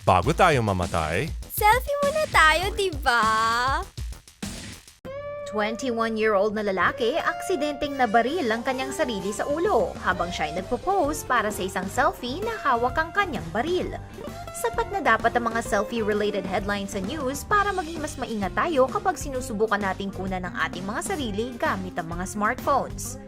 Bago tayo mamatay, Selfie muna tayo, di ba? 21-year-old na lalaki, aksidenteng nabaril ang kanyang sarili sa ulo habang siya ay nagpo-pose para sa isang selfie na hawak ang kanyang baril. Sapat na dapat ang mga selfie-related headlines sa news para maging mas maingat tayo kapag sinusubukan nating kunan ng ating mga sarili gamit ang mga smartphones.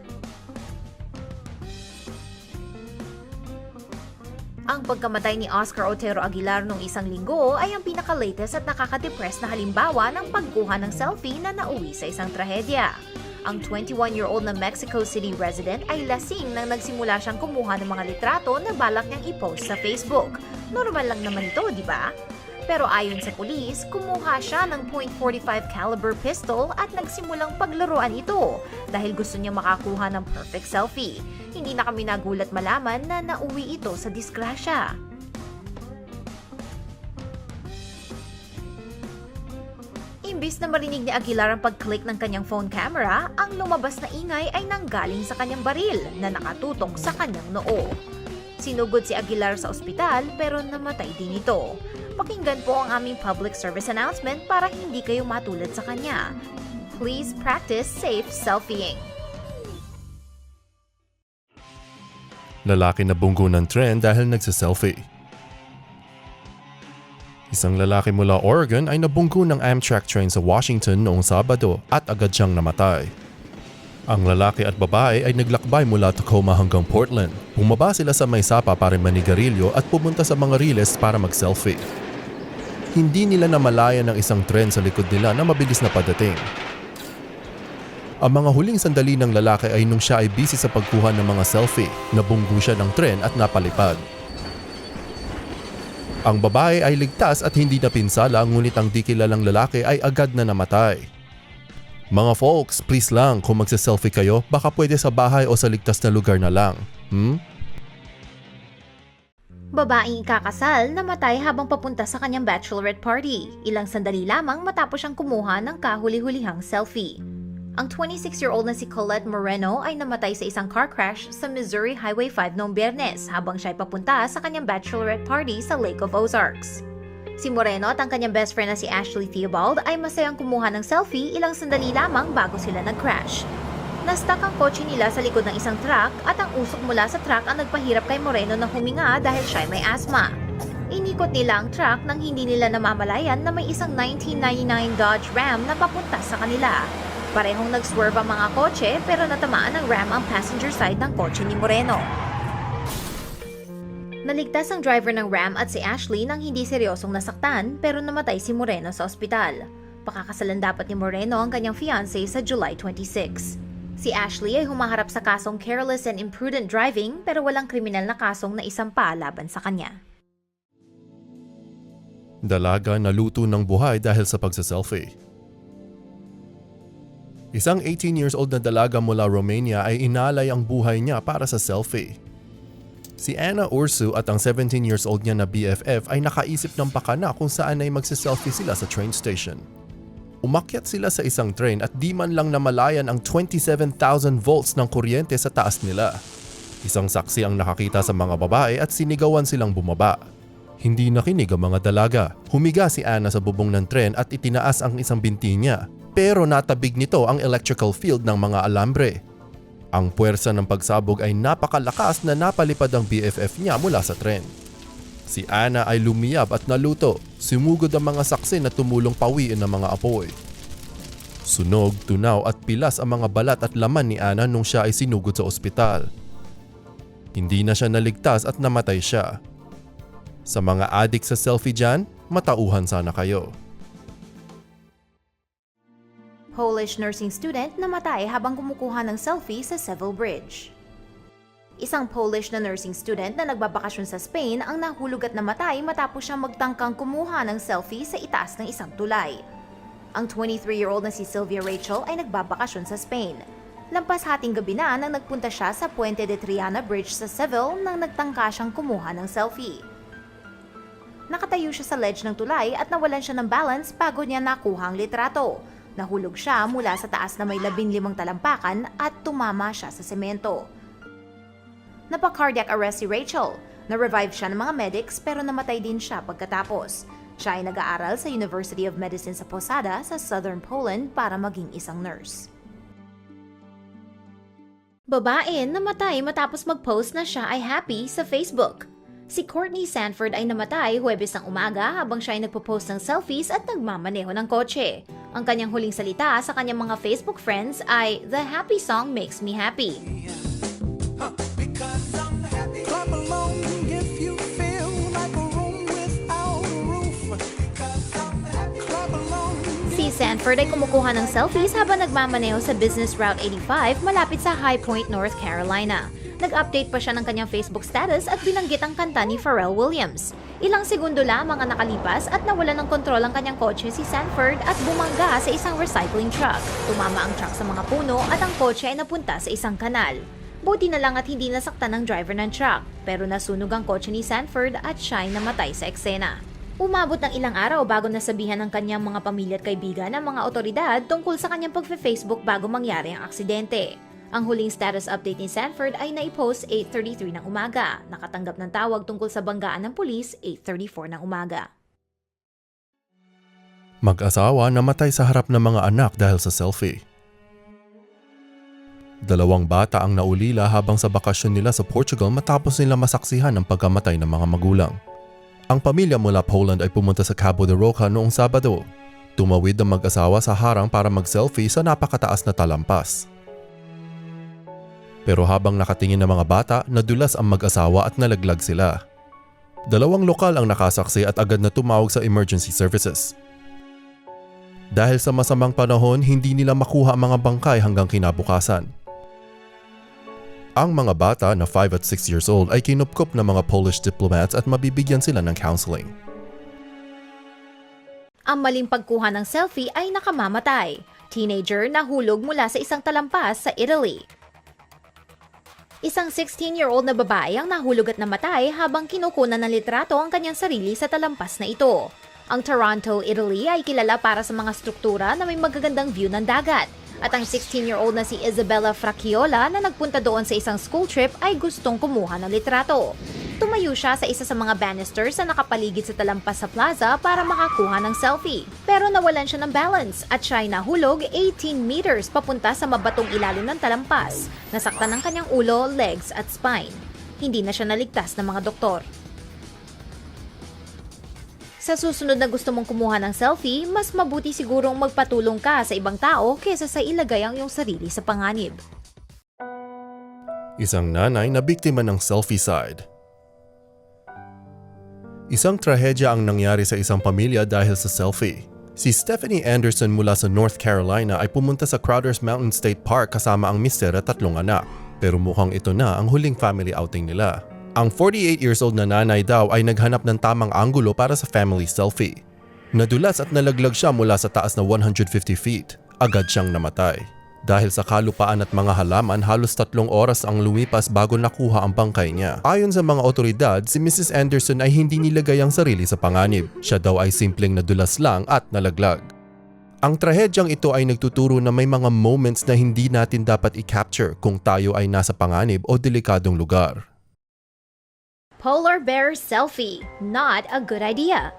Ang pagkamatay ni Oscar Otero Aguilar noong isang linggo ay ang pinaka-latest at nakaka-depress na halimbawa ng pagkuha ng selfie na nauwi sa isang trahedya. Ang 21-year-old na Mexico City resident ay lasing nang nagsimula siyang kumuha ng mga litrato na balak niyang i-post sa Facebook. Normal lang naman ito, di ba? Pero ayon sa pulis, kumuha siya ng .45 caliber pistol at nagsimulang paglaruan ito dahil gusto niya makakuha ng perfect selfie. Hindi na kami nagulat malaman na nauwi ito sa disgrasya. Imbis na marinig ni Aguilar ang pag-click ng kanyang phone camera, ang lumabas na ingay ay nanggaling sa kanyang baril na nakatutok sa kanyang noo. Sinugod si Aguilar sa ospital pero namatay din ito. Pakinggan po ang aming public service announcement para hindi kayo matulad sa kanya. Please practice safe selfieing. lalaki na bunggo ng trend dahil nagsiselfie. Isang lalaki mula Oregon ay nabunggo ng Amtrak train sa Washington noong Sabado at agad siyang namatay. Ang lalaki at babae ay naglakbay mula Tacoma hanggang Portland. Bumaba sila sa may sapa para manigarilyo at pumunta sa mga riles para mag-selfie. Hindi nila namalayan ng isang tren sa likod nila na mabilis na padating. Ang mga huling sandali ng lalaki ay nung siya ay busy sa pagkuha ng mga selfie, nabunggo siya ng tren at napalipad. Ang babae ay ligtas at hindi napinsala ngunit ang di kilalang lalaki ay agad na namatay. Mga folks, please lang kung magsa-selfie kayo, baka pwede sa bahay o sa ligtas na lugar na lang. Hmm? Babaeng ikakasal namatay habang papunta sa kanyang bachelorette party. Ilang sandali lamang matapos siyang kumuha ng kahuli-hulihang selfie. Ang 26-year-old na si Colette Moreno ay namatay sa isang car crash sa Missouri Highway 5 noong biyernes habang siya ay papunta sa kanyang bachelorette party sa Lake of Ozarks. Si Moreno at ang kanyang best friend na si Ashley Theobald ay masayang kumuha ng selfie ilang sandali lamang bago sila nag-crash. Nastak ang kotse nila sa likod ng isang truck at ang usok mula sa truck ang nagpahirap kay Moreno na huminga dahil siya ay may asthma. Inikot nila ang truck nang hindi nila namamalayan na may isang 1999 Dodge Ram na papunta sa kanila. Parehong nag-swerve ang mga kotse pero natamaan ng Ram ang passenger side ng kotse ni Moreno. Naligtas ang driver ng Ram at si Ashley nang hindi seryosong nasaktan pero namatay si Moreno sa ospital. Pakakasalan dapat ni Moreno ang kanyang fiancé sa July 26. Si Ashley ay humaharap sa kasong careless and imprudent driving pero walang kriminal na kasong na isang laban sa kanya. Dalaga na luto ng buhay dahil sa pagsa-selfie. Isang 18 years old na dalaga mula Romania ay inalay ang buhay niya para sa selfie. Si Anna Ursu at ang 17 years old niya na BFF ay nakaisip ng pakana kung saan ay magsiselfie sila sa train station. Umakyat sila sa isang train at di man lang namalayan ang 27,000 volts ng kuryente sa taas nila. Isang saksi ang nakakita sa mga babae at sinigawan silang bumaba. Hindi nakinig ang mga dalaga. Humiga si Anna sa bubong ng tren at itinaas ang isang binti niya. Pero natabig nito ang electrical field ng mga alambre. Ang puwersa ng pagsabog ay napakalakas na napalipad ang BFF niya mula sa tren. Si Anna ay lumiyab at naluto. Sumugod ang mga saksi na tumulong pawiin ang mga apoy. Sunog, tunaw at pilas ang mga balat at laman ni Anna nung siya ay sinugod sa ospital. Hindi na siya naligtas at namatay siya. Sa mga adik sa selfie dyan, matauhan sana kayo. Polish nursing student namatay habang kumukuha ng selfie sa Seville Bridge. Isang Polish na nursing student na nagbabakasyon sa Spain ang nahulog at namatay matapos siyang magtangkang kumuha ng selfie sa itaas ng isang tulay. Ang 23-year-old na si Sylvia Rachel ay nagbabakasyon sa Spain. Lampas hating gabi na nang nagpunta siya sa Puente de Triana Bridge sa Seville nang nagtangka siyang kumuha ng selfie. Nakatayo siya sa ledge ng tulay at nawalan siya ng balance bago niya nakuha ang litrato. Nahulog siya mula sa taas na may labing limang talampakan at tumama siya sa semento. Napa-cardiac arrest si Rachel. Na-revive siya ng mga medics pero namatay din siya pagkatapos. Siya ay nag-aaral sa University of Medicine sa Posada sa Southern Poland para maging isang nurse. Babae namatay matapos mag-post na siya ay happy sa Facebook. Si Courtney Sanford ay namatay Huwebes ng umaga habang siya ay nagpo-post ng selfies at nagmamaneho ng kotse. Ang kanyang huling salita sa kanyang mga Facebook friends ay, The happy song makes me happy. Sanford ay kumukuha ng selfies habang nagmamaneho sa Business Route 85 malapit sa High Point, North Carolina. Nag-update pa siya ng kanyang Facebook status at binanggit ang kanta ni Pharrell Williams. Ilang segundo lamang ang nakalipas at nawala ng kontrol ang kanyang kotse si Sanford at bumangga sa isang recycling truck. Tumama ang truck sa mga puno at ang kotse ay napunta sa isang kanal. Buti na lang at hindi nasaktan ng driver ng truck, pero nasunog ang kotse ni Sanford at siya ay namatay sa eksena. Umabot ng ilang araw bago nasabihan ng kanyang mga pamilya at kaibigan ng mga otoridad tungkol sa kanyang pagfe-Facebook bago mangyari ang aksidente. Ang huling status update ni Sanford ay naipost 8.33 ng umaga. Nakatanggap ng tawag tungkol sa banggaan ng pulis 8.34 ng umaga. Mag-asawa namatay sa harap ng mga anak dahil sa selfie. Dalawang bata ang naulila habang sa bakasyon nila sa Portugal matapos nila masaksihan ang pagkamatay ng mga magulang. Ang pamilya mula Poland ay pumunta sa Cabo de Roca noong Sabado. Tumawid ang mag-asawa sa harang para mag-selfie sa napakataas na talampas. Pero habang nakatingin ng mga bata, nadulas ang mag-asawa at nalaglag sila. Dalawang lokal ang nakasaksi at agad na tumawag sa emergency services. Dahil sa masamang panahon, hindi nila makuha ang mga bangkay hanggang kinabukasan. Ang mga bata na 5 at 6 years old ay kinupkup ng mga Polish diplomats at mabibigyan sila ng counseling. Ang maling pagkuha ng selfie ay nakamamatay. Teenager nahulog mula sa isang talampas sa Italy. Isang 16-year-old na babae ang nahulog at namatay habang kinukunan ng litrato ang kanyang sarili sa talampas na ito. Ang Toronto, Italy ay kilala para sa mga struktura na may magagandang view ng dagat. At ang 16-year-old na si Isabella Fracchiola na nagpunta doon sa isang school trip ay gustong kumuha ng litrato. Tumayo siya sa isa sa mga banisters na nakapaligid sa talampas sa plaza para makakuha ng selfie. Pero nawalan siya ng balance at siya ay nahulog 18 meters papunta sa mabatong ilalim ng talampas. Nasaktan ang kanyang ulo, legs at spine. Hindi na siya naligtas ng mga doktor. Sa susunod na gusto mong kumuha ng selfie, mas mabuti sigurong magpatulong ka sa ibang tao kesa sa ilagay ang iyong sarili sa panganib. Isang nanay na biktima ng selfie side. Isang trahedya ang nangyari sa isang pamilya dahil sa selfie. Si Stephanie Anderson mula sa North Carolina ay pumunta sa Crowders Mountain State Park kasama ang mister at tatlong anak. Pero mukhang ito na ang huling family outing nila. Ang 48 years old na nanay daw ay naghanap ng tamang anggulo para sa family selfie. Nadulas at nalaglag siya mula sa taas na 150 feet. Agad siyang namatay. Dahil sa kalupaan at mga halaman, halos tatlong oras ang lumipas bago nakuha ang bangkay niya. Ayon sa mga otoridad, si Mrs. Anderson ay hindi nilagay ang sarili sa panganib. Siya daw ay simpleng nadulas lang at nalaglag. Ang trahedyang ito ay nagtuturo na may mga moments na hindi natin dapat i-capture kung tayo ay nasa panganib o delikadong lugar. Polar bear selfie, not a good idea.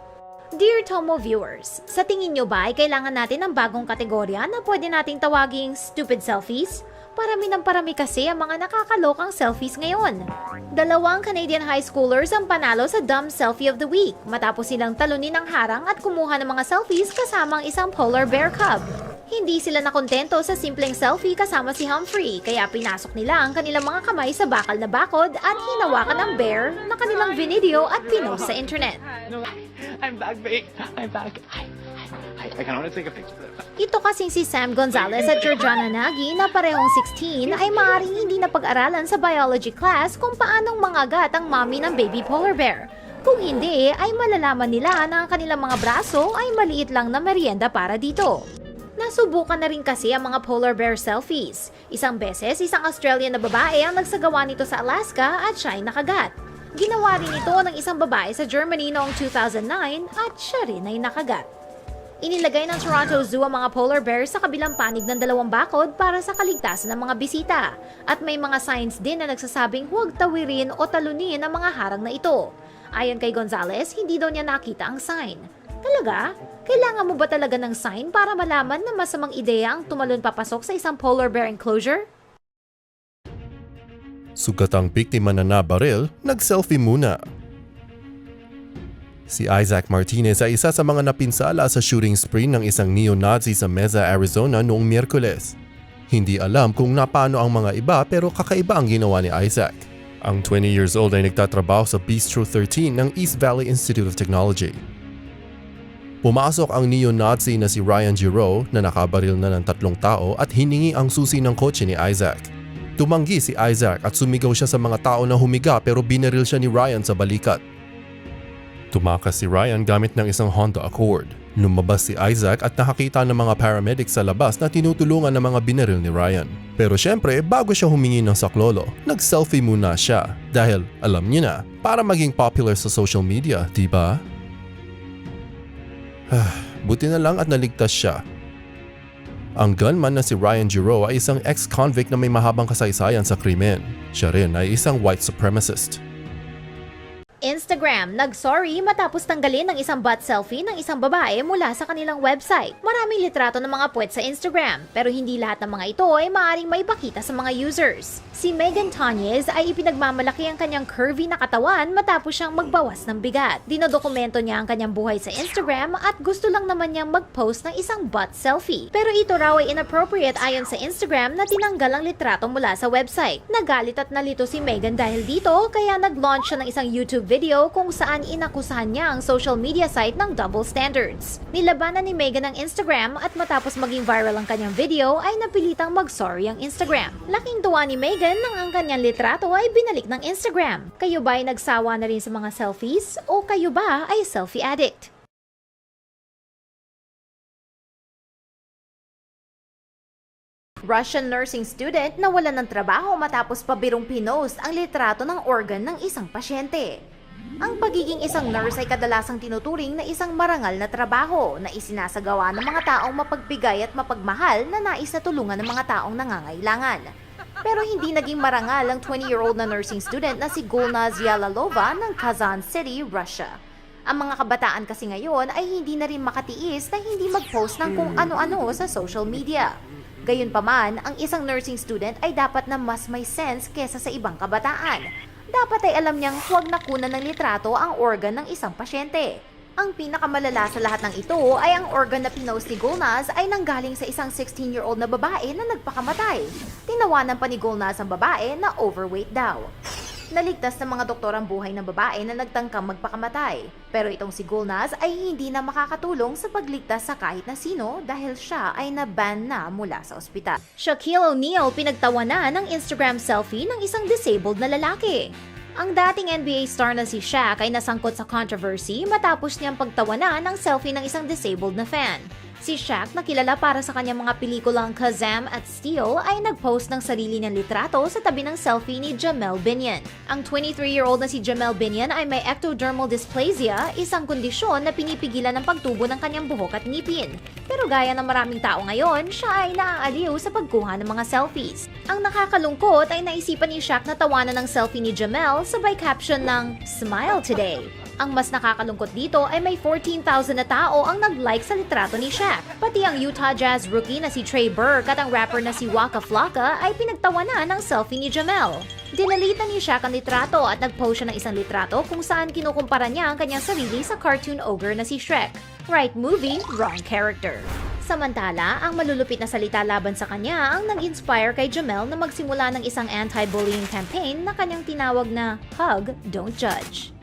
Dear Tomo viewers, sa tingin nyo ba ay kailangan natin ng bagong kategorya na pwede nating tawaging stupid selfies? Parami ng parami kasi ang mga nakakalokang selfies ngayon. Dalawang Canadian high schoolers ang panalo sa Dumb Selfie of the Week matapos silang talunin ng harang at kumuha ng mga selfies kasama ang isang polar bear cub. Hindi sila nakontento sa simpleng selfie kasama si Humphrey kaya pinasok nila ang kanilang mga kamay sa bakal na bakod at hinawakan ang bear na kanilang video at pinost sa internet. I'm back, babe. I'm back. I, to take a picture. Ito kasing si Sam Gonzalez at Georgiana Nagy na parehong 16 ay maaaring hindi na pag-aralan sa biology class kung paanong mangagat ang mommy ng baby polar bear. Kung hindi, ay malalaman nila na ang kanilang mga braso ay maliit lang na merienda para dito. Nasubukan na rin kasi ang mga polar bear selfies. Isang beses, isang Australian na babae ang nagsagawa nito sa Alaska at siya ay nakagat. Ginawa rin ito ng isang babae sa Germany noong 2009 at siya rin ay nakagat. Inilagay ng Toronto Zoo ang mga polar bears sa kabilang panig ng dalawang bakod para sa kaligtasan ng mga bisita. At may mga signs din na nagsasabing huwag tawirin o talunin ang mga harang na ito. Ayon kay Gonzales, hindi daw niya nakita ang sign. Talaga? Kailangan mo ba talaga ng sign para malaman na masamang ideya ang tumalon papasok sa isang polar bear enclosure? Sugat ang biktima na nabaril, nag-selfie muna. Si Isaac Martinez ay isa sa mga napinsala sa shooting spree ng isang neo-Nazi sa Mesa, Arizona noong Miyerkules. Hindi alam kung napano ang mga iba pero kakaiba ang ginawa ni Isaac. Ang 20 years old ay nagtatrabaho sa Bistro 13 ng East Valley Institute of Technology. Pumasok ang neo-Nazi na si Ryan Giro na nakabaril na ng tatlong tao at hiningi ang susi ng kotse ni Isaac. Tumanggi si Isaac at sumigaw siya sa mga tao na humiga pero binaril siya ni Ryan sa balikat. Tumakas si Ryan gamit ng isang Honda Accord. Lumabas si Isaac at nakakita ng mga paramedics sa labas na tinutulungan ng mga binaril ni Ryan. Pero syempre, bago siya humingi ng saklolo, nag-selfie muna siya. Dahil, alam niyo na, para maging popular sa social media, di ba? Buti na lang at naligtas siya. Ang gunman na si Ryan Giro ay isang ex-convict na may mahabang kasaysayan sa krimen. Siya rin ay isang white supremacist. Instagram, nag-sorry matapos tanggalin ng isang butt selfie ng isang babae mula sa kanilang website. Maraming litrato ng mga puwet sa Instagram, pero hindi lahat ng mga ito ay maaaring maipakita sa mga users. Si Megan Tanyez ay ipinagmamalaki ang kanyang curvy na katawan matapos siyang magbawas ng bigat. Dinodokumento niya ang kanyang buhay sa Instagram at gusto lang naman niyang mag-post ng isang butt selfie. Pero ito raw ay inappropriate ayon sa Instagram na tinanggal ang litrato mula sa website. Nagalit at nalito si Megan dahil dito kaya nag-launch siya ng isang YouTube video kung saan inakusahan niya ang social media site ng double standards. Nilabanan ni Megan ang Instagram at matapos maging viral ang kanyang video ay napilitang mag-sorry ang Instagram. Laking tuwa ni Megan nang ang kanyang litrato ay binalik ng Instagram. Kayo ba ay nagsawa na rin sa mga selfies o kayo ba ay selfie addict? Russian nursing student na wala ng trabaho matapos pabirong pinost ang litrato ng organ ng isang pasyente. Ang pagiging isang nurse ay kadalasang tinuturing na isang marangal na trabaho na isinasagawa ng mga taong mapagbigay at mapagmahal na nais na tulungan ng mga taong nangangailangan. Pero hindi naging marangal ang 20-year-old na nursing student na si Gulnaz Yalalova ng Kazan City, Russia. Ang mga kabataan kasi ngayon ay hindi na rin makatiis na hindi mag-post ng kung ano-ano sa social media. Gayunpaman, ang isang nursing student ay dapat na mas may sense kesa sa ibang kabataan. Dapat ay alam niyang huwag nakunan ng litrato ang organ ng isang pasyente. Ang pinakamalala sa lahat ng ito ay ang organ na pinost ni Gulnaz ay nanggaling sa isang 16-year-old na babae na nagpakamatay. Tinawanan pa ni Gulnaz ang babae na overweight daw. Naligtas ng mga doktor ang buhay ng babae na nagtangkang magpakamatay. Pero itong si Gulnaz ay hindi na makakatulong sa pagligtas sa kahit na sino dahil siya ay na-ban na mula sa ospital. Shaquille O'Neal pinagtawanan ng Instagram selfie ng isang disabled na lalaki. Ang dating NBA star na si Shaq ay nasangkot sa controversy matapos niyang pagtawanan ng selfie ng isang disabled na fan. Si Shaq na kilala para sa kanyang mga pelikulang Kazam at Steel ay nag-post ng sarili niyang litrato sa tabi ng selfie ni Jamel Binion. Ang 23-year-old na si Jamel Binion ay may ectodermal dysplasia, isang kondisyon na pinipigilan ng pagtubo ng kanyang buhok at ngipin. Pero gaya ng maraming tao ngayon, siya ay naaaliw sa pagkuha ng mga selfies. Ang nakakalungkot ay naisipan ni Shaq na tawanan ng selfie ni Jamel sabay caption ng Smile Today. Ang mas nakakalungkot dito ay may 14,000 na tao ang nag-like sa litrato ni Shaq. Pati ang Utah Jazz rookie na si Trey Burke at ang rapper na si Waka Flocka ay pinagtawanan ng selfie ni Jamel. Dinalitan ni Shaq ang litrato at nag-post siya ng isang litrato kung saan kinukumpara niya ang kanyang sarili sa cartoon ogre na si Shrek. Right movie, wrong character. Samantala, ang malulupit na salita laban sa kanya ang nag-inspire kay Jamel na magsimula ng isang anti-bullying campaign na kanyang tinawag na Hug, Don't Judge.